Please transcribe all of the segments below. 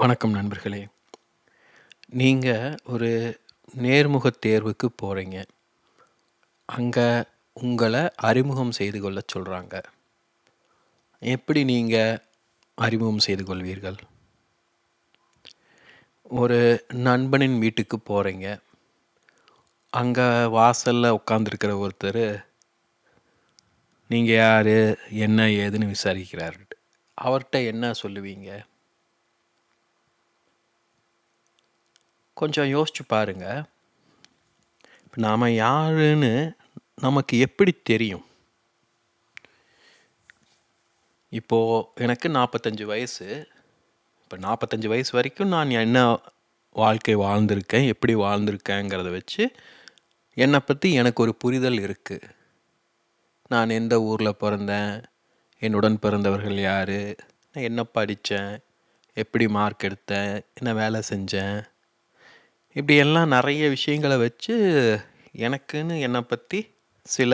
வணக்கம் நண்பர்களே. நீங்கள் ஒரு நேர்முகத் தேர்வுக்கு போகிறீங்க அங்கே உங்களை அறிமுகம் செய்து கொள்ள சொல்கிறாங்க எப்படி நீங்கள் அறிமுகம் செய்து கொள்வீர்கள்? ஒரு நண்பனின் வீட்டுக்கு போகிறீங்க அங்கே வாசலில் உட்காந்துருக்கிற ஒருத்தர் நீங்கள் யார் என்ன ஏதுன்னு விசாரிக்கிறார் அவர்கிட்ட என்ன சொல்லுவீங்க? கொஞ்சம் யோசிச்சு பாருங்கள் இப்போ நாம் யாருன்னு நமக்கு எப்படி தெரியும்? இப்போது எனக்கு 45 வயசு. இப்போ நாற்பத்தஞ்சு வயசு வரைக்கும் நான் என்ன வாழ்க்கை வாழ்ந்திருக்கேன், எப்படி வாழ்ந்திருக்கேங்கிறத வச்சு, என்னை பற்றி எனக்கு ஒரு புரிதல் இருக்குது நான் எந்த ஊரில் பிறந்தேன் என்னுடன் பிறந்தவர்கள் யார் நான் என்ன படித்தேன் எப்படி மார்க் எடுத்தேன்? என்ன வேலை செஞ்சேன்? இப்படி எல்லாம் விஷயங்களை வச்சு, எனக்குன்னு என்னை பற்றி சில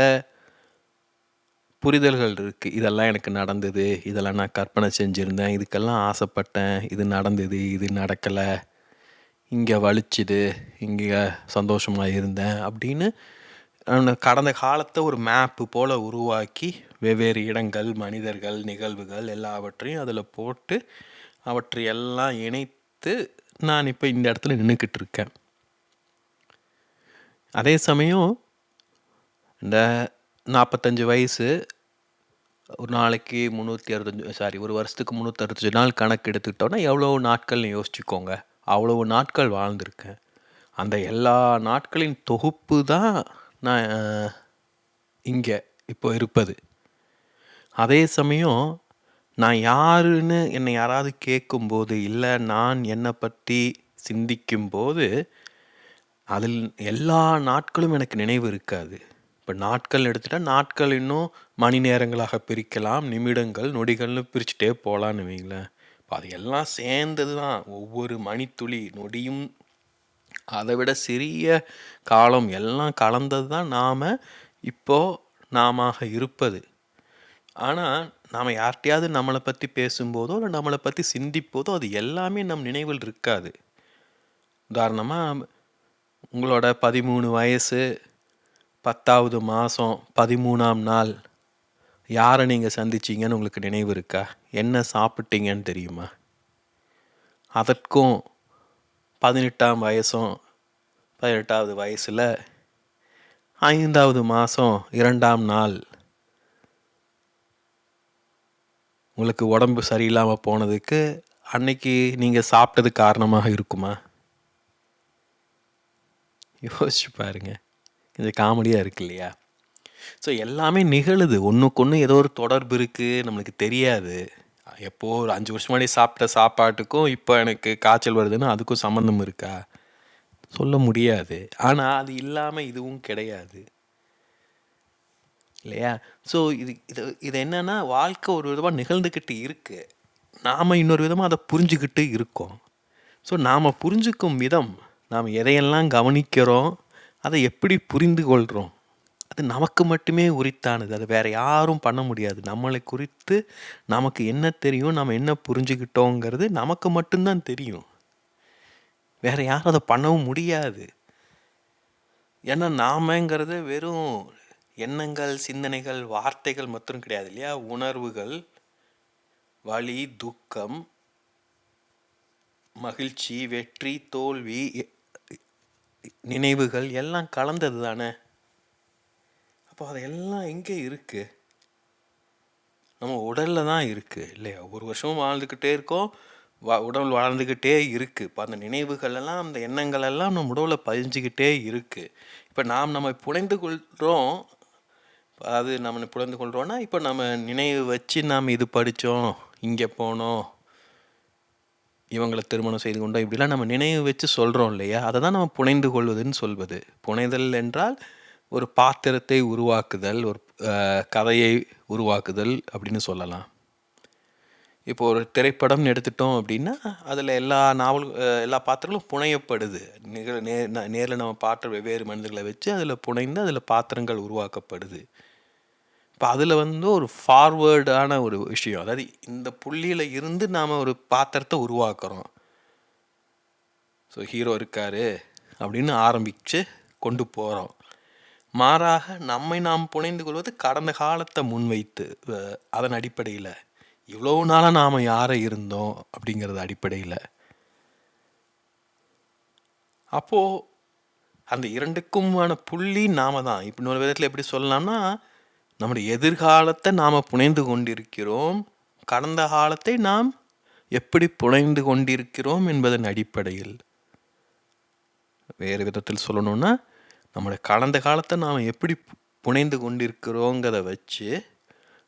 புரிதல்கள் இருக்குது இதெல்லாம் எனக்கு நடந்தது. இதெல்லாம் நான் கற்பனை செஞ்சுருந்தேன் இதுக்கெல்லாம் ஆசைப்பட்டேன். இது நடந்தது. இது நடக்கலை இங்கே வலிச்சுது. இங்கே சந்தோஷமாக இருந்தேன். அப்படின்னு கடந்த காலத்தை ஒரு மேப்பு போல் உருவாக்கி, வெவ்வேறு இடங்கள், மனிதர்கள், நிகழ்வுகள் எல்லாவற்றையும் அதில் போட்டு, அவற்றை எல்லாம் இணைத்து, நான் இப்போ இந்த இடத்துல நின்றுக்கிட்டு இருக்கேன். அதே சமயம், இந்த 45 வயசு, ஒரு நாளைக்கு 365 சாரி ஒரு வருஷத்துக்கு 365 நாள் கணக்கு எடுத்துக்கிட்டோன்னா எவ்வளோ நாட்கள்னு யோசிச்சுக்கோங்க. அவ்வளோ நாட்கள் வாழ்ந்திருக்கேன். அந்த எல்லா நாட்களின் தொகுப்பு தான் நான் இங்கே இப்போ இருப்பது. அதே சமயம், நான் யாருன்னு என்னை யாராவது கேட்கும்போது, இல்ல நான் என்ன பற்றி சிந்திக்கும்போது, அதில் எல்லா நாட்களும் எனக்கு நினைவு இருக்காது. இப்ப நாட்கள் எடுத்துட்டா, நாட்கள் இன்னும் மணி நேரங்களாக பிரிக்கலாம். நிமிடங்கள், நொடிகள்னு பிரிச்சுட்டே போலான்னு வைங்களேன். இப்ப அது எல்லாம் சேர்ந்தது தான். ஒவ்வொரு மணித்துளி, நொடியும் அதை விட சிறிய காலம் எல்லாம் கலந்தது தான் நாம இப்போ நாமாக இருப்பது. ஆனால் நாம் யார்கிட்டையாவது நம்மளை பற்றி பேசும்போதோ, இல்லை நம்மளை பற்றி சிந்திப்போதோ, அது எல்லாமே நம் நினைவில் இருக்காது. உதாரணமாக உங்களோட 13 வயசு, பத்தாவது மாதம் பதிமூணாம் நாள், யாரை நீங்கள் சந்திச்சீங்கன்னு உங்களுக்கு நினைவு இருக்கா? என்ன சாப்பிட்டீங்கன்னு தெரியுமா? அதற்கும் 18ஆம் வயசும், பதினெட்டாவது வயசில் ஐந்தாவது மாதம் இரண்டாம் நாள் உங்களுக்கு உடம்பு சரியில்லாமல் போனதுக்கு, அன்னைக்கு நீங்கள் சாப்பிட்டது காரணமாக இருக்குமா? யோசிச்சு பாருங்க. கொஞ்சம் காமெடியாக இருக்கு இல்லையா? ஸோ எல்லாமே நிகழுது. ஒன்றுக்கொன்று ஏதோ ஒரு தொடர்பு இருக்குது நம்மளுக்கு தெரியாது. எப்போ ஒரு அஞ்சு வருஷம் முன்னாடி சாப்பிட்ட சாப்பாட்டுக்கும், இப்போ எனக்கு காய்ச்சல் வருதுன்னா, அதுக்கும் சம்மந்தம் இருக்கா? சொல்ல முடியாது. ஆனால் அது இல்லாமல் இதுவும் கிடையாது. இல்லையா? ஸோ இது இது இது என்னன்னா, வாழ்க்கை ஒரு விதமாக நிகழ்ந்துக்கிட்டு இருக்கு. நாம் இன்னொரு விதமாக அதை புரிஞ்சுக்கிட்டு இருக்கோம். ஸோ நாம் புரிஞ்சுக்கும் விதம், நாம் எதையெல்லாம் கவனிக்கிறோம், அதை எப்படி புரிந்து கொள்கிறோம் அது நமக்கு மட்டுமே உரித்தானது. அது வேறு யாரும் பண்ண முடியாது. நம்மளை குறித்து நமக்கு என்ன தெரியும், நம்ம என்ன புரிஞ்சுக்கிட்டோங்கிறது நமக்கு மட்டும்தான் தெரியும். வேறு யாரும் அதை பண்ணவும் முடியாது. ஏன்னா, நாமங்கிறது வெறும் எண்ணங்கள், சிந்தனைகள், வார்த்தைகள் மட்டும் கிடையாது இல்லையா? உணர்வுகள், வலி, துக்கம், மகிழ்ச்சி, வெற்றி, தோல்வி, நினைவுகள் எல்லாம் கலந்தது தானே! அப்போ அது எல்லாம் இருக்குது நம்ம உடலில் தான் இருக்குது இல்லையா? ஒரு வருஷமும் வாழ்ந்துக்கிட்டே இருக்கோம். வ உடல் வளர்ந்துக்கிட்டே இருக்குது இப்போ அந்த நினைவுகள் எல்லாம், அந்த எண்ணங்கள் எல்லாம் நம்ம உடலில் பதிஞ்சுகிட்டே இருக்குது இப்போ நாம் நம்ம புனைந்து கொள்கிறோம் அதாவது நம்ம புரிந்து கொள்கிறோன்னா இப்போ நம்ம நினைவு வச்சு நாம் இது படித்தோம் இங்கே போனோம், இவங்களை திருமணம் செய்து கொண்டோம், இப்படிலாம் நம்ம நினைவு வச்சு சொல்கிறோம் இல்லையா? அதை தான் நம்ம புனைந்து கொள்வதுன்னு சொல்வது. புனைதல் என்றால், ஒரு பாத்திரத்தை உருவாக்குதல், ஒரு கதையை உருவாக்குதல் அப்படின்னு சொல்லலாம். இப்போ ஒரு திரைப்படம்னு எடுத்துட்டோம் அப்படின்னா, அதில் எல்லா நாவல் எல்லா பாத்திரங்களும் புனையப்படுது. நிகழ் நே நேரில் நம்ம பாட்டு வெவ்வேறு மனிதர்களை வச்சு, அதில் புனைந்து, அதில் பாத்திரங்கள் உருவாக்கப்படுது. இப்போ அதில் வந்து ஒரு ஃபார்வேர்டான ஒரு விஷயம். அதாவது இந்த புள்ளியில் இருந்து நாம் ஒரு பாத்திரத்தை உருவாக்குறோம். ஸோ ஹீரோ இருக்காரு அப்படின்னு ஆரம்பித்து கொண்டு போகிறோம் மாறாக நம்மை நாம் புனைந்து கொள்வது கடந்த காலத்தை முன்வைத்து அதன் அடிப்படையில் இவ்வளோ நாளாக நாம் யாரை இருந்தோம் அப்படிங்கிறது அடிப்படையில். அப்போது அந்த இரண்டுக்குமான புள்ளி நாம தான். இப்போ இன்னொரு விதத்தில் எப்படி சொல்லலாம்னா நம்முடைய எதிர்காலத்தை நாம் புனைந்து கொண்டிருக்கிறோம். கடந்த காலத்தை நாம் எப்படி புனைந்து கொண்டிருக்கிறோம் என்பதன் அடிப்படையில். வேறு விதத்தில் சொல்லணும்னா நம்முடைய கடந்த காலத்தை நாம் எப்படி புனைந்து கொண்டிருக்கிறோங்கிறத வச்சு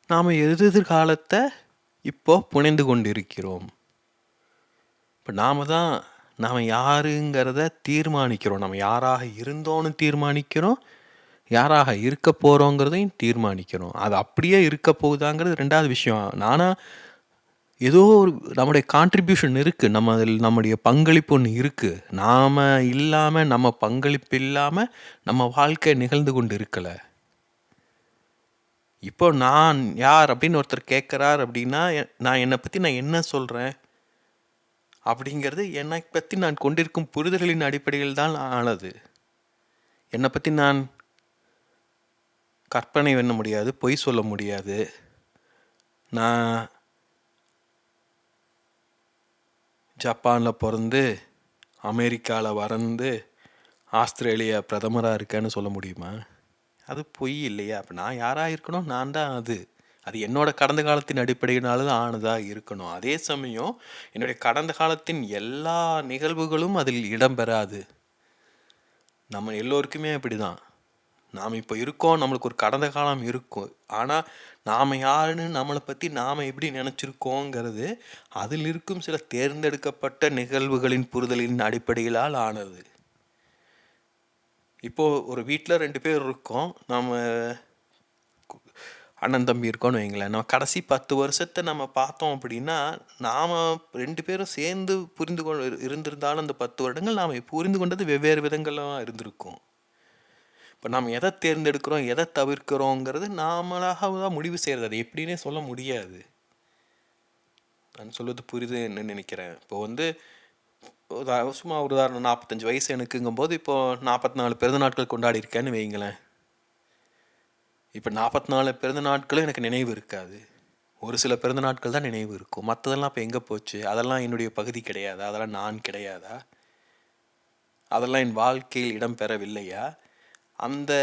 நாம் எதிர்காலத்தை இப்போ புனைந்து கொண்டிருக்கிறோம். இப்போ நாம தான் நாம் யாருங்கிறத தீர்மானிக்கிறோம். நம்ம யாராக இருந்தோன்னு தீர்மானிக்கிறோம் யாராக இருக்க போகிறோங்கிறதையும் தீர்மானிக்கிறோம். அது அப்படியே இருக்க போகுதாங்கிறது ரெண்டாவது விஷயம். நானாக ஏதோ ஒரு நம்முடைய கான்ட்ரிபியூஷன் இருக்குது நம்ம அதில் நம்முடைய பங்களிப்பு ஒன்று இருக்குது நாம் இல்லாமல் நம்ம பங்களிப்பு இல்லாமல் நம்ம வாழ்க்கை நிகழ்ந்து கொண்டு இருக்கலை இப்போ நான் யார் அப்படின்னு ஒருத்தர் கேட்குறார் அப்படின்னா எ- நான் என்னை பற்றி நான் என்ன சொல்கிறேன் அப்படிங்கிறது என்னை பற்றி நான் கொண்டிருக்கும் புரிதல்களின் அடிப்படையில் தான் ஆனது. என்னை பற்றி நான் கற்பனை பண்ண முடியாது பொய் சொல்ல முடியாது. நான் ஜப்பானில் பிறந்து அமெரிக்காவில் வறந்து ஆஸ்திரேலியா பிரதமராக இருக்கேன்னு சொல்ல முடியுமா? அது பொய் இல்லையா? அப்போ நான் யாராக இருக்கணும்? நான் தான் அது. அது என்னோட கடந்த காலத்தின் அடிப்படையினால தான் ஆனதாக இருக்கணும். அதே சமயம் என்னுடைய கடந்த காலத்தின் எல்லா நிகழ்வுகளும் அதில் இடம்பெறாது நம்ம எல்லோருக்குமே அப்படிதான். நாம் இப்போ இருக்கோம் நம்மளுக்கு ஒரு கடந்த காலம் இருக்கும் ஆனால் நாம் யாருன்னு நம்மளை பற்றி நாம் எப்படி நினச்சிருக்கோங்கிறது அதில் இருக்கும் சில தேர்ந்தெடுக்கப்பட்ட நிகழ்வுகளின் புரிதலின் அடிப்படையிலால் ஆனது. இப்போது ஒரு வீட்டில் ரெண்டு பேர் இருக்கோம். நம்ம அண்ணன் தம்பி இருக்கோம்னு வைங்களேன். நம்ம கடைசி பத்து வருஷத்தை நம்ம பார்த்தோம் அப்படின்னா நாம் ரெண்டு பேரும் சேர்ந்து புரிந்து கொ இருந்திருந்தாலும் அந்த பத்து வருடங்கள் நாம் புரிந்து கொண்டது வெவ்வேறு விதங்களாக இருந்திருக்கும். இப்போ நாம் எதை தேர்ந்தெடுக்கிறோம் எதை தவிர்க்கிறோங்கிறது நாமளாக தான் முடிவு செய்கிறது அது எப்படின்னே சொல்ல முடியாது. நான் சொல்வது புரிதுன்னு நினைக்கிறேன். இப்போ வந்து சும்மா ஒரு உதாரணம் நாற்பத்தஞ்சு வயசு எனக்குங்கும்போது இப்போ நாற்பத்தி நாலு பிறந்த நாட்கள் கொண்டாடி இருக்கேன்னு வைங்களேன் இப்போ நாற்பத்தி நாலு பிறந்த நாட்களும் எனக்கு நினைவு இருக்காது. ஒரு சில பிறந்த நாட்கள் தான் நினைவு இருக்கும். மற்றதெல்லாம் இப்போ எங்கே போச்சு? அதெல்லாம் என்னுடைய பகுதி கிடையாதா? அதெல்லாம் நான் கிடையாதா? அதெல்லாம் என் வாழ்க்கையில் இடம்பெறவில்லையா அந்த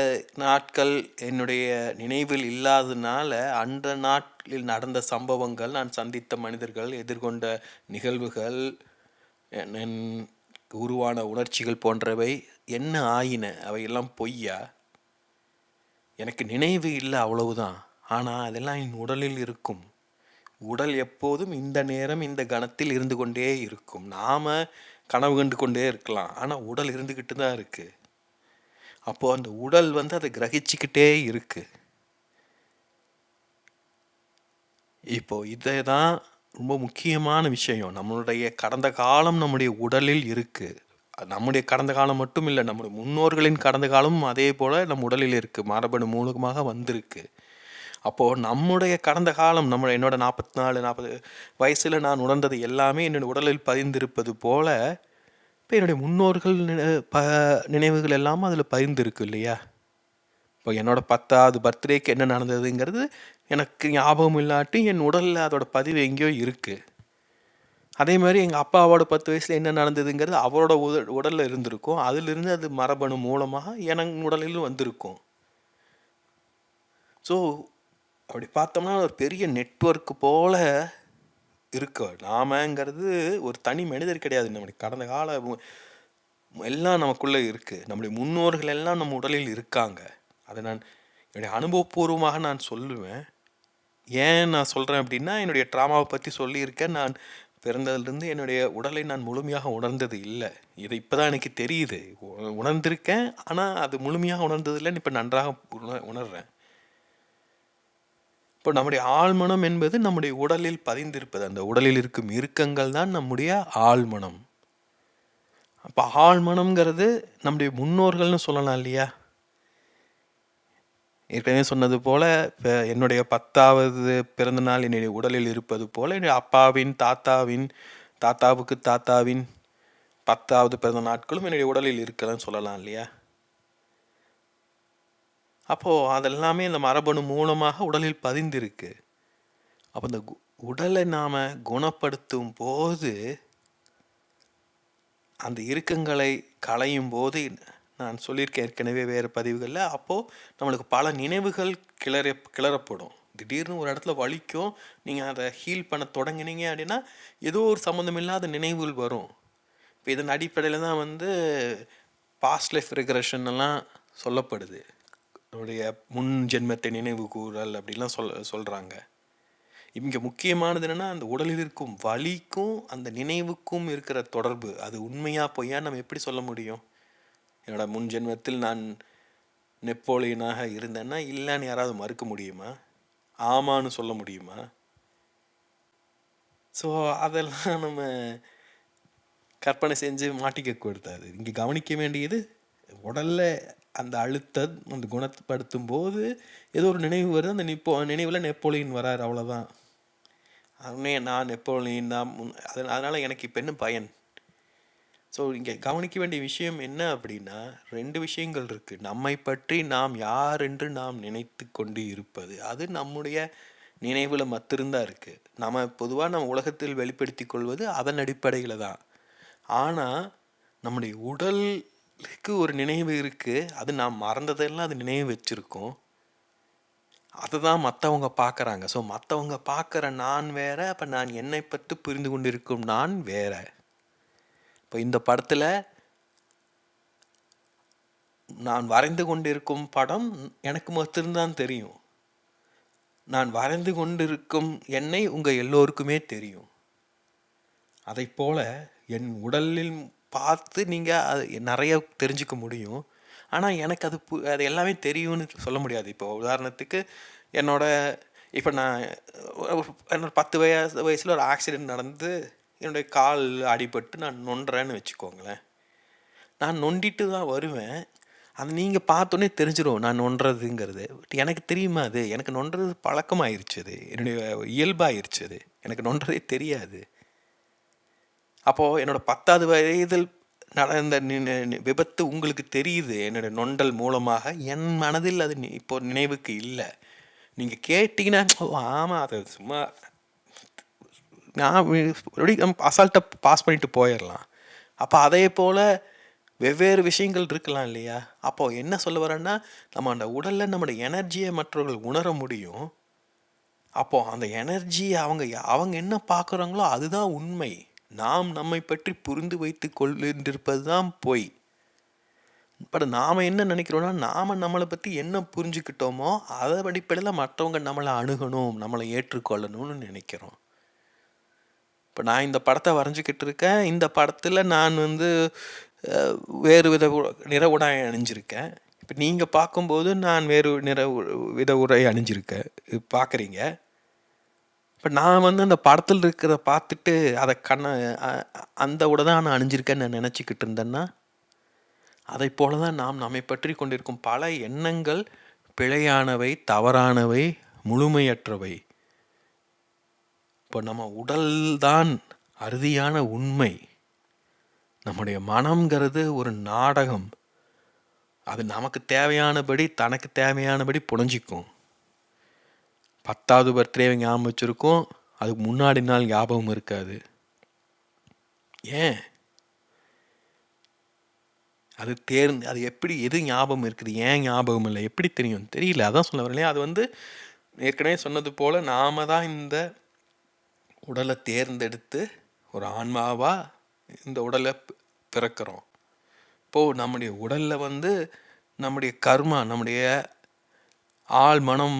நாட்கள் என்னுடைய நினைவில் இல்லாததுனால அந்த நாட்களில் நடந்த சம்பவங்கள் நான் சந்தித்த மனிதர்கள் எதிர்கொண்ட நிகழ்வுகள் உருவான உணர்ச்சிகள் போன்றவை என்ன ஆயின? அவையெல்லாம் பொய்யா? எனக்கு நினைவு இல்லை அவ்வளவுதான். ஆனால் அதெல்லாம் என் உடலில் இருக்கும். உடல் எப்போதும் இந்த நேரம் இந்த கணத்தில் இருந்து கொண்டே இருக்கும். நாம் கனவு கண்டு கொண்டே இருக்கலாம். ஆனால் உடல் இருந்துக்கிட்டு தான் இருக்குது அப்போது அந்த உடல் வந்து அதை கிரகிச்சுக்கிட்டே இருக்குது இப்போது இதை தான் ரொம்ப முக்கியமான விஷயம். நம்மளுடைய கடந்த காலம் நம்முடைய உடலில் இருக்குது நம்முடைய கடந்த காலம் மட்டும் இல்லை நம்முடைய முன்னோர்களின் கடந்த காலமும் அதே போல் நம் உடலில் இருக்குது மரபணு மூலமாக வந்திருக்கு. அப்போது நம்முடைய கடந்த காலம் நம்ம என்னோட நாற்பத்தி நாலு நாற்பது வயசில் நான் உணர்ந்தது எல்லாமே என்னுடைய உடலில் பதிந்திருப்பது போல் இப்போ என்னுடைய முன்னோர்கள் நினை- ப நினைவுகள் எல்லாம் அதில் பதிந்திருக்கு இல்லையா? இப்போ என்னோட பத்தாவது பர்த்டேக்கு என்ன நடந்ததுங்கிறது எனக்கு ஞாபகம் இல்லாட்டி என் உடலில் அதோட பதிவு எங்கேயோ இருக்குது அதே மாதிரி எங்கள் அப்பாவோட பத்து வயசில் என்ன நடந்ததுங்கிறது அவரோட உட உடலில் இருந்திருக்கும். அதிலிருந்து அது மரபணு மூலமாக எனக்கு உடலிலும் வந்திருக்கும். ஸோ அப்படி பார்த்தோம்னா ஒரு பெரிய நெட்ஒர்க் போல் இருக்கு. நாமங்கிறது ஒரு தனி மனிதர் கிடையாது. நம்முடைய கடந்த கால எல்லாம் நமக்குள்ளே இருக்குது நம்முடைய முன்னோர்கள் எல்லாம் நம்ம உடலில் இருக்காங்க. அதை நான் என்னுடைய அனுபவபூர்வமாக நான் சொல்லுவேன். ஏன் நான் சொல்கிறேன் அப்படின்னா என்னுடைய ட்ராமாவை பற்றி சொல்லியிருக்கேன். நான் பிறந்ததுலேருந்து என்னுடைய உடலை நான் முழுமையாக உணர்ந்தது இல்லை. இது இப்போ தான் எனக்கு தெரியுது. உணர்ந்திருக்கேன். ஆனால் அது முழுமையாக உணர்ந்ததில்லைன்னு இப்போ நன்றாக உண உணர்றேன். இப்போ நம்முடைய ஆழ்மனம் என்பது நம்முடைய உடலில் பதிந்திருப்பது. அந்த உடலில் இருக்கும் இறுக்கங்கள் தான் நம்முடைய ஆழ்மனம். அப்போ ஆழ்மனம்ங்கிறது நம்முடைய முன்னோர்கள்னு சொல்லலாம் இல்லையா? ஏற்கனவே சொன்னது போல இப்போ என்னுடைய பத்தாவது பிறந்தநாள் என்னுடைய உடலில் இருப்பது போல என்னுடைய அப்பாவின் தாத்தாவின் தாத்தாவுக்கு தாத்தாவின் பத்தாவது பிறந்த நாட்களும் என்னுடைய உடலில் இருக்கலன்னு சொல்லலாம் இல்லையா? அப்போது அதெல்லாமே இந்த மரபணு மூலமாக உடலில் பதிந்திருக்கு. அப்போ இந்த கு- உடலை நாம் குணப்படுத்தும் போது அந்த இறுக்கங்களை களையும் போது நான் சொல்லியிருக்கேன் ஏற்கனவே வேறு பதிவுகளில். அப்போது நம்மளுக்கு பல நினைவுகள் கிளற கிளறப்படும். திடீர்னு ஒரு இடத்துல வலிக்கும் நீங்கள் அதை ஹீல் பண்ண தொடங்கினீங்க அப்படின்னா ஏதோ ஒரு சம்மந்தம் இல்லாத நினைவுகள் வரும். இப்போ இதன் அடிப்படையில் தான் வந்து பாஸ்ட் லைஃப் ரெக்ரெஷன் எல்லாம் சொல்லப்படுது. நம்முடைய முன் ஜென்மத்தை நினைவு கூறல் அப்படிலாம் சொல் சொல்கிறாங்க இங்கே முக்கியமானது என்னென்னா அந்த உடலில் இருக்கும் வலிக்கும் அந்த நினைவுக்கும் இருக்கிற தொடர்பு. அது உண்மையாக பொய்யா நம்ம எப்படி சொல்ல முடியும்? என்னோட முன் ஜென்மத்தில் நான் நெப்போலியனாக இருந்தேன்னா இல்லைன்னு யாராவது மறுக்க முடியுமா? ஆமான்னு சொல்ல முடியுமா? ஸோ அதெல்லாம் நம்ம கற்பனை செஞ்சு மாட்டிக்க கொடுத்தாது இங்கே கவனிக்க வேண்டியது உடல்ல அந்த அழுத்தம் அந்த குணப்படுத்தும் போது ஏதோ ஒரு நினைவு வருது. அந்த நிப்போ நினைவில் நெப்போலியன் வராரு அவ்வளோதான் அவனே நான் நெப்போலியன் தான். முன் அதனால் எனக்கு இப்போ என்ன பயன்? ஸோ இங்கே கவனிக்க வேண்டிய விஷயம் என்ன அப்படின்னா ரெண்டு விஷயங்கள் இருக்குது நம்மை பற்றி நாம் யார் என்று நாம் நினைத்து கொண்டு இருப்பது. அது நம்முடைய நினைவில் மத்திருந்தான் இருக்குது நம்ம பொதுவாக நம்ம உலகத்தில் வெளிப்படுத்தி கொள்வது அதன் அடிப்படையில் தான். ஆனால் நம்முடைய உடலுக்கு ஒரு நினைவு இருக்குது அது நாம் மறந்ததெல்லாம் அது நினைவு வச்சுருக்கோம். அதை தான் மற்றவங்க பார்க்குறாங்க ஸோ மற்றவங்க பார்க்குற நான் வேற அப்போ நான் என்னை பற்றி புரிந்து கொண்டிருக்கும் நான் வேற. இப்போ இந்த படத்தில் நான் வரைந்து கொண்டிருக்கும் படம் எனக்கு மட்டும்தான் தெரியும். நான் வரைந்து கொண்டிருக்கும் என்னை உங்கள் எல்லோருக்குமே தெரியும். அதை போல் என் உடலில் பார்த்து நீங்கள் அது நிறைய தெரிஞ்சுக்க முடியும். ஆனால் எனக்கு அது பு அது எல்லாமே தெரியும்னு சொல்ல முடியாது. இப்போ உதாரணத்துக்கு என்னோட இப்போ நான் என்னோட பத்து வயசு வயசில் ஒரு ஆக்சிடெண்ட் நடந்து என்னுடைய கால் அடிபட்டு நான் நொண்டுறேன்னு வச்சுக்கோங்களேன். நான் நொண்டிட்டு தான் வருவேன். அது நீங்கள் பார்த்தோன்னே தெரிஞ்சிடும் நான் நொண்டுறதுங்கிறது பட் எனக்கு தெரியுமா அது? எனக்கு நொண்டுறது பழக்கமாயிருச்சு அது. என்னுடைய இயல்பாயிருச்சு அது. எனக்கு நொண்டதே தெரியாது. அப்போது என்னோட பத்தாவது வயதில் நடந்த விபத்து உங்களுக்கு தெரியுது? என்னோட நொண்டல் மூலமாக என் மனதில் அது இப்போ நினைவுக்கு இல்லை. நீங்கள் கேட்டிங்கன்னா "ஓ, ஆமாம் அது சும்மா நான் எப்படி நம்ம அசால்ட்டாக பாஸ் பண்ணிட்டு போயிடலாம். அப்போ அதே போல் வெவ்வேறு விஷயங்கள் இருக்கலாம் இல்லையா? அப்போது என்ன சொல்ல வரேன்னா நம்ம அந்த உடலில் நம்மளோட எனர்ஜியை மற்றவர்கள் உணர முடியும். அப்போது அந்த எனர்ஜி அவங்க அவங்க என்ன பார்க்குறாங்களோ அதுதான் உண்மை. நாம் நம்மை பற்றி புரிந்து வைத்து கொண்டிருப்பது தான் பொய். பட் நாம் என்ன நினைக்கிறோன்னா நாம் நம்மளை பற்றி என்ன புரிஞ்சுக்கிட்டோமோ அதை அடிப்படையில் மற்றவங்க நம்மளை அணுகணும் நம்மளை ஏற்றுக்கொள்ளணும்னு நினைக்கிறோம். இப்போ நான் இந்த படத்தை வரைஞ்சிக்கிட்டு இருக்கேன். இந்த படத்தில் நான் வந்து வேறு வித உ- நிற உடை அணிஞ்சிருக்கேன். இப்போ நீங்கள் பார்க்கும்போது நான் வேறு நிற உ- வித உரை அணிஞ்சிருக்கேன். இது பார்க்குறீங்க. இப்போ நான் வந்து அந்த படத்தில் இருக்கிறத பார்த்துட்டு அதை கண்ண அந்த உடை தான் நான் அணிஞ்சிருக்கேன்னு நான் நினச்சிக்கிட்டு இருந்தேன்னா அதை போல தான் நாம் நம்மை பற்றி கொண்டிருக்கும் பல எண்ணங்கள் பிழையானவை தவறானவை முழுமையற்றவை. இப்போ நம்ம உடல்தான் அறுதியான உண்மை. நம்முடைய மனம்ங்கிறது ஒரு நாடகம். அது நமக்கு தேவையானபடி தனக்கு தேவையானபடி புரிஞ்சிக்கும் பத்தாவது பர்த்டே ஞாபகம் வச்சுருக்கோம். அதுக்கு முன்னாடி நாள் ஞாபகம் இருக்காது. ஏன்? அது தேர்ந்து அது எப்படி எது ஞாபகம் இருக்குது ஏன் ஞாபகம் இல்லை எப்படி தெரியும்? தெரியல. அதான் சொல்ல வரலையா அது வந்து ஏற்கனவே சொன்னது போல் நாம தான் இந்த உடலை தேர்ந்தெடுத்து ஒரு ஆன்மாவாக இந்த உடலை பிறக்கிறோம். இப்போது நம்முடைய உடலில் வந்து நம்முடைய கர்மா நம்முடைய ஆள் மனம்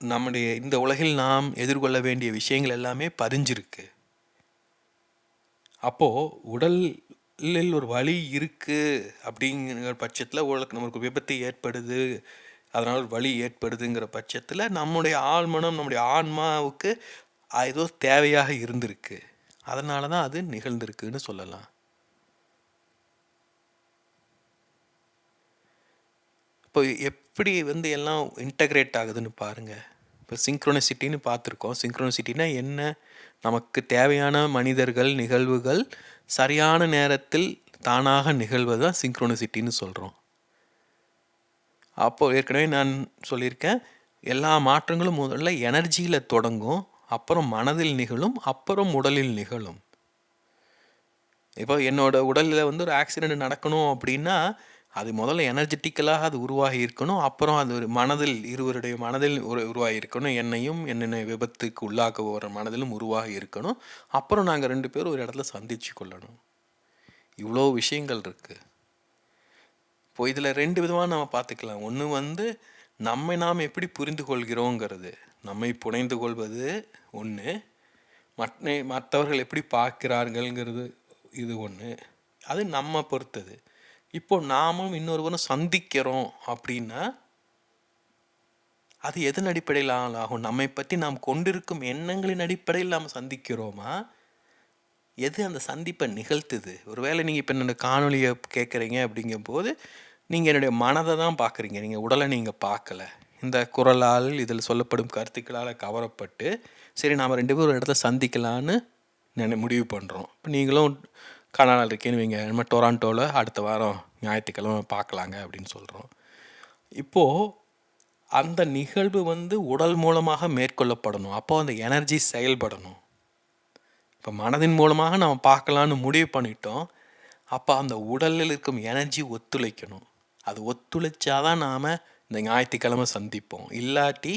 நம்முடைய இந்த உலகில் நாம் எதிர்கொள்ள வேண்டிய விஷயங்கள் எல்லாமே பதிஞ்சிருக்கு. அப்போது உடலில் ஒரு வலி இருக்குது அப்படிங்கிற பட்சத்தில் உடலுக்கு நம்மளுக்கு விபத்து ஏற்படுது. அதனால் ஒரு வலி ஏற்படுதுங்கிற பட்சத்தில் நம்முடைய ஆழ்மனம் நம்முடைய ஆன்மாவுக்கு ஏதோ தேவையாக இருந்திருக்கு. அதனால தான் அது நிகழ்ந்திருக்குன்னு சொல்லலாம். இப்போ எப்படி வந்து எல்லாம் இன்டகிரேட் ஆகுதுன்னு பாருங்கள் இப்போ சிங்க்ரோனசிட்டின்னு பார்த்துருக்கோம். சிங்க்ரோனசிட்டினா என்ன? நமக்கு தேவையான மனிதர்கள் நிகழ்வுகள் சரியான நேரத்தில் தானாக நிகழ்வது தான் சிங்க்ரோனிசிட்டின்னு சொல்கிறோம் அப்போது ஏற்கனவே நான் சொல்லியிருக்கேன் எல்லா மாற்றங்களும் முதல்ல எனர்ஜியில் தொடங்கும். அப்புறம் மனதில் நிகழும் அப்புறம் உடலில் நிகழும். இப்போ என்னோட உடலில் வந்து ஒரு ஆக்சிடெண்ட் நடக்கணும் அப்படின்னா அது முதல்ல எனர்ஜெட்டிக்கலாக அது உருவாகி இருக்கணும். அப்புறம் அது ஒரு மனதில் இருவருடைய மனதில் ஒரு உருவாகி இருக்கணும். என்னையும் என்னென்ன விபத்துக்கு உள்ளாக்க போகிற மனதிலும் உருவாகி இருக்கணும். அப்புறம் நாங்கள் ரெண்டு பேரும் ஒரு இடத்துல சந்திச்சு கொள்ளணும். இவ்வளோ விஷயங்கள் இருக்குது இப்போ இதில் ரெண்டு விதமாக நம்ம பார்த்துக்கலாம். ஒன்று வந்து நம்மை நாம் எப்படி புரிந்து கொள்கிறோங்கிறது. நம்மை புனைந்து கொள்வது ஒன்று மற்ற மற்றவர்கள் எப்படி பார்க்கிறார்கள்ங்கிறது இது ஒன்று அது நம்ம பொறுத்தது. இப்போ நாமும் இன்னொருவரும் சந்திக்கிறோம் அப்படின்னா அது எதன் அடிப்படையில் ஆகும்? நம்மை பற்றி நாம் கொண்டிருக்கும் எண்ணங்களின் அடிப்படையில் நாம் சந்திக்கிறோமா? எது அந்த சந்திப்பை நிகழ்த்துது? ஒருவேளை நீங்கள் இப்போ என்னோடய காணொலியை கேட்குறீங்க அப்படிங்கும்போது நீங்கள் என்னுடைய மனதை தான் பார்க்குறீங்க. நீங்கள் உடலை நீங்கள் பார்க்கல. இந்த குரலால் இதில் சொல்லப்படும் கருத்துக்களால் கவரப்பட்டு சரி நாம் ரெண்டு பேரும் ஒரு இடத்துல சந்திக்கலான்னு நினை முடிவு பண்ணுறோம் இப்போ நீங்களும் கனடாவில் இருக்கேன்னு வைங்க. நம்ம டொராண்டோவில் அடுத்த வாரம் ஞாயிற்றுக்கிழமை பார்க்கலாங்க அப்படின்னு சொல்கிறோம் இப்போது அந்த நிகழ்வு வந்து உடல் மூலமாக மேற்கொள்ளப்படணும். அப்போது அந்த எனர்ஜி செயல்படணும். இப்போ மனதின் மூலமாக நம்ம பார்க்கலான்னு முடிவு பண்ணிட்டோம். அப்போ அந்த உடலில் இருக்கும் எனர்ஜி ஒத்துழைக்கணும். அது ஒத்துழைச்சாதான் நாம் இந்த ஞாயிற்றுக்கிழமை சந்திப்போம். இல்லாட்டி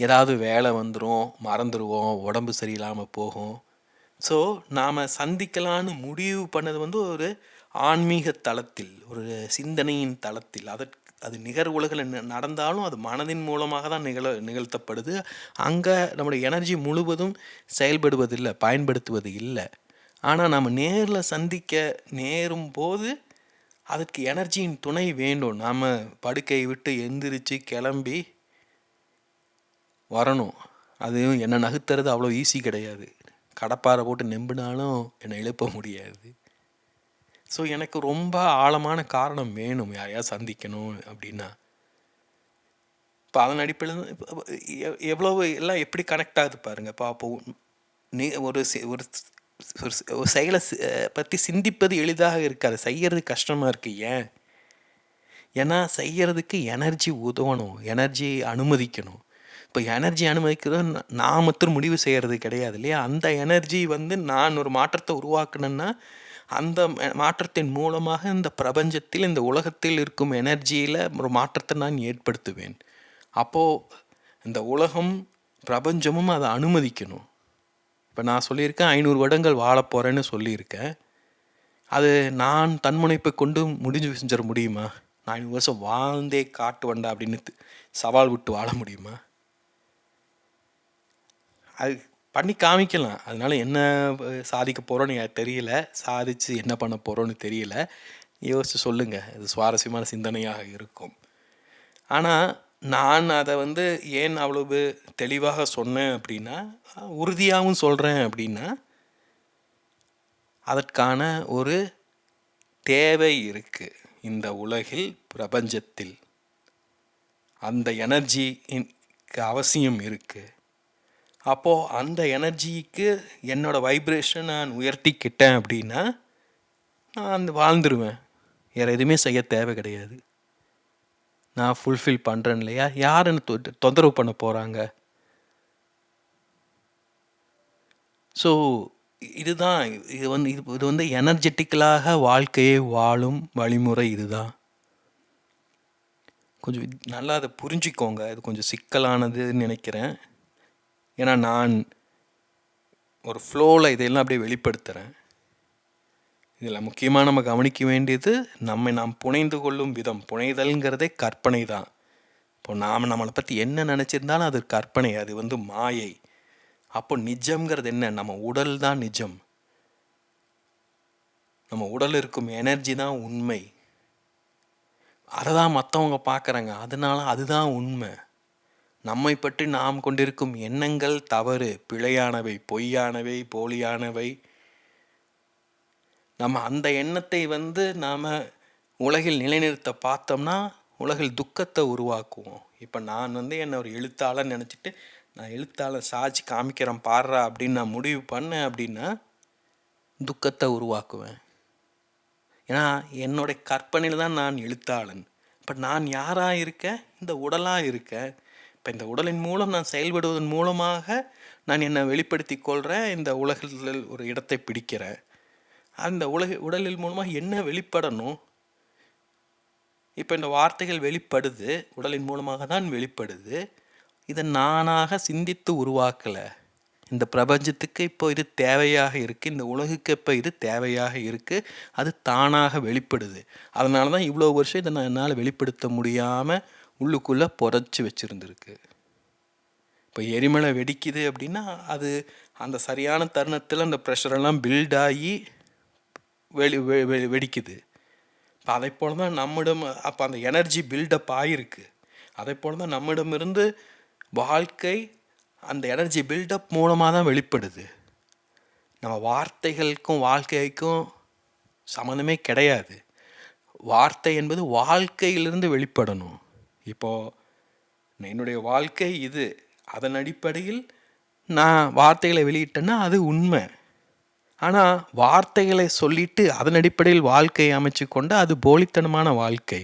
ஏதாவது வேலை வந்துடும் மறந்துடுவோம் உடம்பு சரியில்லாமல் போகும். ஸோ நாம் சந்திக்கலான்னு முடிவு பண்ணது வந்து ஒரு ஆன்மீக தளத்தில் ஒரு சிந்தனையின் தளத்தில். அதற்கு அது நிகர் உலகில் நடந்தாலும் அது மனதின் மூலமாக தான் நிகழ நிகழ்த்தப்படுது. அங்கே நம்முடைய எனர்ஜி முழுவதும் செயல்படுவதில்லை பயன்படுத்துவது இல்லை. ஆனால் நம்ம நேரில் சந்திக்க நேரும் போது அதற்கு எனர்ஜியின் துணை வேண்டும். நாம் படுக்கையை விட்டு எந்திரிச்சு கிளம்பி வரணும். அதுவும் என்னை நகுத்துறது அவ்வளோ ஈஸி கிடையாது. கடப்பாறை போட்டு நெம்பினாலும் என்னை எழுப்ப முடியாது. ஸோ எனக்கு ரொம்ப ஆழமான காரணம் வேணும். யாரையா சந்திக்கணும் அப்படின்னா. இப்போ அதன் அடிப்படையில் எவ்வளவு எல்லாம் எப்படி கனெக்ட் ஆகுது பாருங்கள் இப்போ அப்போ நீ ஒரு ஒரு ஒரு செயலை பற்றி சிந்திப்பது எளிதாக இருக்காது. செய்கிறது கஷ்டமாக இருக்குது ஏன்? ஏன்னா செய்கிறதுக்கு எனர்ஜி உதவணும். எனர்ஜி அனுமதிக்கணும். இப்போ எனர்ஜி அனுமதிக்கிறது நான் மட்டும் முடிவு செய்கிறது கிடையாது இல்லையா? அந்த எனர்ஜி வந்து நான் ஒரு மாற்றத்தை உருவாக்கணுன்னா அந்த மாற்றத்தின் மூலமாக இந்த பிரபஞ்சத்தில் இந்த உலகத்தில் இருக்கும் எனர்ஜியில் ஒரு மாற்றத்தை நான் ஏற்படுத்துவேன். அப்போது இந்த உலகம் பிரபஞ்சமும் அதை அனுமதிக்கணும். இப்போ நான் சொல்லியிருக்கேன் ஐநூறு வருடங்கள் வாழப்போகிறேன்னு சொல்லியிருக்கேன். அது நான் தன்முனைப்பை கொண்டு முடிஞ்சு செஞ்சிட முடியுமா? நான் ஐநூறு வருஷம் வாழ்ந்தே காட்டு வண்டா அப்படின்னு சவால் விட்டு வாழ முடியுமா? அது பண்ணி காமிக்கலாம். அதனால் என்ன சாதிக்க போகிறோன்னு எனக்கு தெரியல. சாதித்து என்ன பண்ண போகிறோன்னு தெரியல. யோசிச்சு சொல்லுங்கள் இது சுவாரஸ்யமான சிந்தனையாக இருக்கும். ஆனால் நான் அதை வந்து ஏன் அவ்வளவு தெளிவாக சொன்னேன் அப்படின்னா உறுதியாகவும் சொல்கிறேன் அப்படின்னா அதற்கான ஒரு தேவை இருக்குது இந்த உலகில் பிரபஞ்சத்தில். அந்த எனர்ஜி அவசியம் இருக்குது அப்போது அந்த எனர்ஜிக்கு என்னோடய வைப்ரேஷன் நான் உயர்த்திக்கிட்டேன் அப்படின்னா நான் அந்த வாழ்ந்துருவேன். வேறு எதுவுமே செய்ய தேவை கிடையாது. நான் ஃபுல்ஃபில் பண்ணுறேன் இல்லையா? யார் என்ன தொந்தரவு பண்ண போகிறாங்க ஸோ இதுதான் இது வந்து இது இது வந்து எனர்ஜெட்டிக்கலாக வாழ்க்கையை வாழும் வழிமுறை இதுதான். கொஞ்சம் நல்லா அதை புரிஞ்சுக்கோங்க. இது கொஞ்சம் சிக்கலானதுன்னு நினைக்கிறேன். ஏன்னா நான் ஒரு ஃப்ளோவில் இதையெல்லாம் அப்படியே வெளிப்படுத்துகிறேன் இதில் முக்கியமாக நம்ம கவனிக்க வேண்டியது நம்மை நாம் புனைந்து கொள்ளும் விதம் புனைதல்ங்கிறதே கற்பனை தான். இப்போ நாம் நம்மளை பற்றி என்ன நினச்சிருந்தாலும் அது கற்பனை அது வந்து மாயை. அப்போ நிஜம்ங்கிறது என்ன? நம்ம உடல் தான் நிஜம். நம்ம உடல் இருக்கும் எனர்ஜி தான் உண்மை. அதை தான் மற்றவங்க பார்க்குறாங்க. அதனால அதுதான் உண்மை. நம்மை பற்றி நாம் கொண்டிருக்கும் எண்ணங்கள் தவறு பிழையானவை பொய்யானவை போலியானவை. நம்ம அந்த எண்ணத்தை வந்து நாம் உலகில் நிலைநிறுத்த பார்த்தோம்னா உலகில் துக்கத்தை உருவாக்குவோம். இப்போ நான் வந்து என்னை ஒரு எழுத்தாளர் நினச்சிட்டு நான் எழுத்தாளர் சாட்சி காமிக்கிறேன் பாடுறா அப்படின்னு நான் முடிவு பண்ணேன் அப்படின்னா துக்கத்தை உருவாக்குவேன். ஏன்னா என்னுடைய கற்பனையில் தான் நான் எழுத்தாளன். இப்போ நான் யாராக இருக்கேன்? இந்த உடலாக இருக்கேன். இப்போ இந்த உடலின் மூலம் நான் செயல்படுவதன் மூலமாக நான் என்னை வெளிப்படுத்தி கொள்கிறேன் இந்த உலகில் ஒரு இடத்தை பிடிக்கிறேன். அந்த உலக உடலில் மூலமாக என்ன வெளிப்படணும்? இப்போ இந்த வார்த்தைகள் வெளிப்படுது உடலின் மூலமாக தான் வெளிப்படுது. இதை நானாக சிந்தித்து உருவாக்கலை. இந்த பிரபஞ்சத்துக்கு இப்போ இது தேவையாக இருக்குது இந்த உலகுக்கு இப்போ இது தேவையாக இருக்குது அது தானாக வெளிப்படுது. அதனால தான் இவ்வளோ வருஷம் இதை நான் என்னால் வெளிப்படுத்த முடியாமல் உள்ளுக்குள்ளே புதைச்சி வச்சுருந்துருக்கு. இப்போ எரிமலை வெடிக்குது அப்படின்னா அது அந்த சரியான தருணத்தில் அந்த ப்ரெஷரெல்லாம் பில்ட் ஆகி வெளி வெடிக்குது. இப்போ அதை போல் தான் நம்மிடம் அப்போ அந்த எனர்ஜி பில்டப் ஆகிருக்கு அதை போல் தான் நம்மிடமிருந்து வாழ்க்கை அந்த எனர்ஜி பில்டப் மூலமாக தான் வெளிப்படுது. நம்ம வார்த்தைகளுக்கும் வாழ்க்கைக்கும் சம்மந்தமே கிடையாது. வார்த்தை என்பது வாழ்க்கையிலிருந்து வெளிப்படணும். இப்போது என்னுடைய வாழ்க்கை இது. அதன் அடிப்படையில் நான் வார்த்தைகளை வெளியிட்டேன்னா அது உண்மை. ஆனால் வார்த்தைகளை சொல்லிட்டு அதன் அடிப்படையில் வாழ்க்கையை அமைச்சு கொண்டு அது போலித்தனமான வாழ்க்கை.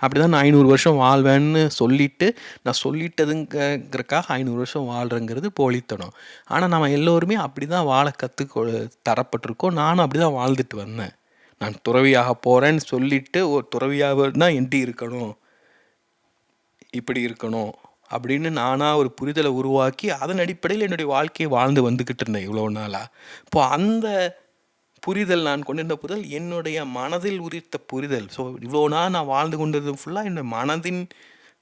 அப்படி தான் நான் ஐநூறு வருஷம் வாழ்வேன்னு சொல்லிட்டு நான் சொல்லிட்டதுங்கிறக்காக ஐநூறு வருஷம் வாழ்கிறேங்கிறது போலித்தனம். ஆனால் நம்ம எல்லோருமே அப்படி தான் வாழ கற்றுக்கொ தரப்பட்டிருக்கோம். நானும் அப்படி தான் வாழ்ந்துட்டு வந்தேன். நான் துறவியாக போகிறேன்னு சொல்லிட்டு ஒரு துறவியாக தான் எண்டி இருக்கணும். இப்படி இருக்கணும் அப்படின்னு நானாக ஒரு புரிதலை உருவாக்கி அதன் அடிப்படையில் என்னுடைய வாழ்க்கையை வாழ்ந்து வந்துக்கிட்டு இருந்தேன் இவ்வளோ நாளாக இப்போ அந்த புரிதல் நான் கொண்டிருந்த புரிதல் என்னுடைய மனதில் உரித்த புரிதல். ஸோ இவ்வளோ நாள் நான் வாழ்ந்து கொண்டிருந்தது ஃபுல்லாக என்னுடைய மனதின்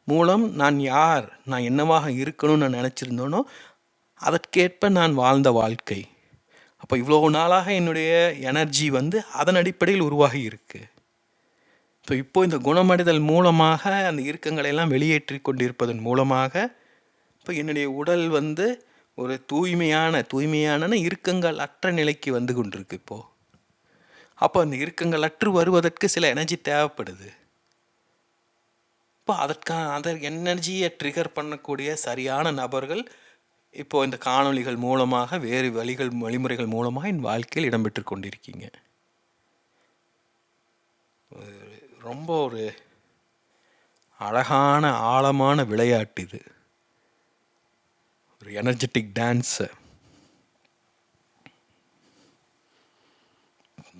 மூலம் நான் யார் நான் என்னவாக இருக்கணும்னு நான் நினச்சிருந்தோனோ அதற்கேற்ப நான் வாழ்ந்த வாழ்க்கை. அப்போ இவ்வளோ நாளாக என்னுடைய எனர்ஜி வந்து அதன் அடிப்படையில் உருவாகி இருக்குது ஸோ இப்போ இந்த குணமடைதல் மூலமாக அந்த இறுக்கங்களை எல்லாம் வெளியேற்றி கொண்டிருப்பதன் மூலமாக இப்போ என்னுடைய உடல் வந்து ஒரு தூய்மையான தூய்மையான இறுக்கங்கள் அற்ற நிலைக்கு வந்து கொண்டிருக்கு இப்போது அப்போ அந்த இறுக்கங்கள் அற்று வருவதற்கு சில எனர்ஜி தேவைப்படுது. இப்போ அதற்கான அந்த எனர்ஜியை ட்ரிகர் பண்ணக்கூடிய சரியான நபர்கள் இப்போ இந்த காணொலிகள் மூலமாக வேறு வழிகள் வழிமுறைகள் மூலமாக என் வாழ்க்கையில் இடம்பெற்று கொண்டிருக்கீங்க. ரொம்ப ஒரு அழகான ஆழமான விளையாட்டு இது. ஒரு எனர்ஜெட்டிக் டான்ஸு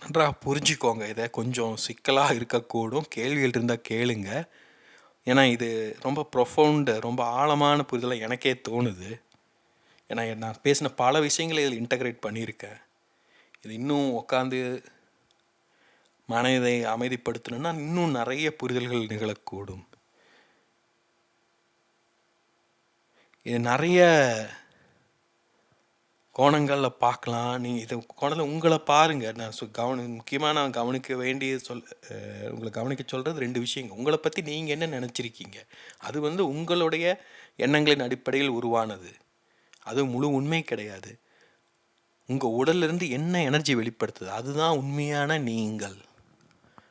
நன்றாக புரிஞ்சுக்கோங்க. இதை கொஞ்சம் சிக்கலாக இருக்கக்கூடும். கேள்விகள் இருந்தால் கேளுங்க. ஏன்னா இது ரொம்ப ப்ரொஃபவுண்டு ரொம்ப ஆழமான புரிதலை எனக்கே தோணுது. ஏன்னா நான் பேசின பல விஷயங்களை இதில் இன்டகிரேட் பண்ணியிருக்கேன். இது இன்னும் உட்காந்து மனதை அமைதிப்படுத்தணும்னா இன்னும் நிறைய புரிதல்கள் நிகழக்கூடும். இது நிறைய கோணங்களில் பார்க்கலாம். நீங்கள் இது கோணத்தில் உங்களை பாருங்கள் நான் சொ கவனி முக்கியமாக நான் கவனிக்க வேண்டிய சொல் உங்களை கவனிக்க சொல்கிறது ரெண்டு விஷயங்கள் உங்களை பற்றி நீங்கள் என்ன நினச்சிருக்கீங்க? அது வந்து உங்களுடைய எண்ணங்களின் அடிப்படையில் உருவானது. அது முழு உண்மை கிடையாது. உங்கள் உடல்லிருந்து என்ன எனர்ஜி வெளிப்படுத்துது? அதுதான் உண்மையான நீங்கள்.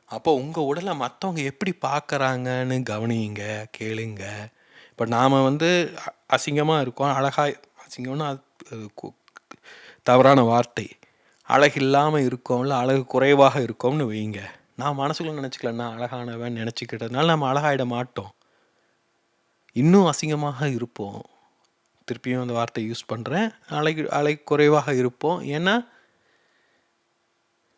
அப்போ உங்கள் உடலை மற்றவங்க எப்படி பார்க்குறாங்கன்னு கவனியுங்க கேளுங்க. இப்போ நாம் வந்து அசிங்கமாக இருக்கோம் அழகாக அசிங்கம்னா அது தவறான வார்த்தை. அழகு இல்லாமல் இருக்கோம்ல அழகு குறைவாக இருக்கோம்னு வைங்க. நான் மனசுக்குள்ள நினச்சிக்கலன்னா அழகானவன் நினச்சிக்கிட்டதுனால நம்ம அழகாயிட மாட்டோம். இன்னும் அசிங்கமாக இருப்போம். திருப்பியும் அந்த வார்த்தை யூஸ் பண்ணுறேன் அழகு அழகு குறைவாக இருப்போம். ஏன்னா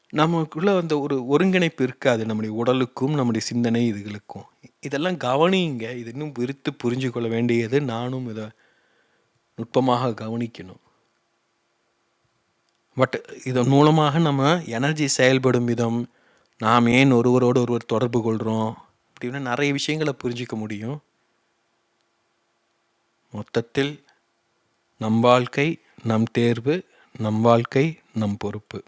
நமக்குள்ள அந்த ஒரு ஒருங்கிணைப்பு இருக்காது. நம்முடைய உடலுக்கும் நம்முடைய சிந்தனை இதுகளுக்கும். இதெல்லாம் கவனிங்க. இது இன்னும் விரித்து புரிஞ்சு கொள்ள வேண்டியது நானும் இதை நுட்பமாக கவனிக்கணும். பட் இதன் மூலமாக நம்ம எனர்ஜி செயல்படும் விதம் நாம் ஏன் ஒருவரோடு ஒருவர் தொடர்பு கொள்கிறோம் அப்படின்னா நிறைய விஷயங்களை புரிஞ்சிக்க முடியும். மொத்தத்தில் நம் வாழ்க்கை நம் தேர்வு நம் வாழ்க்கை நம் பொறுப்பு.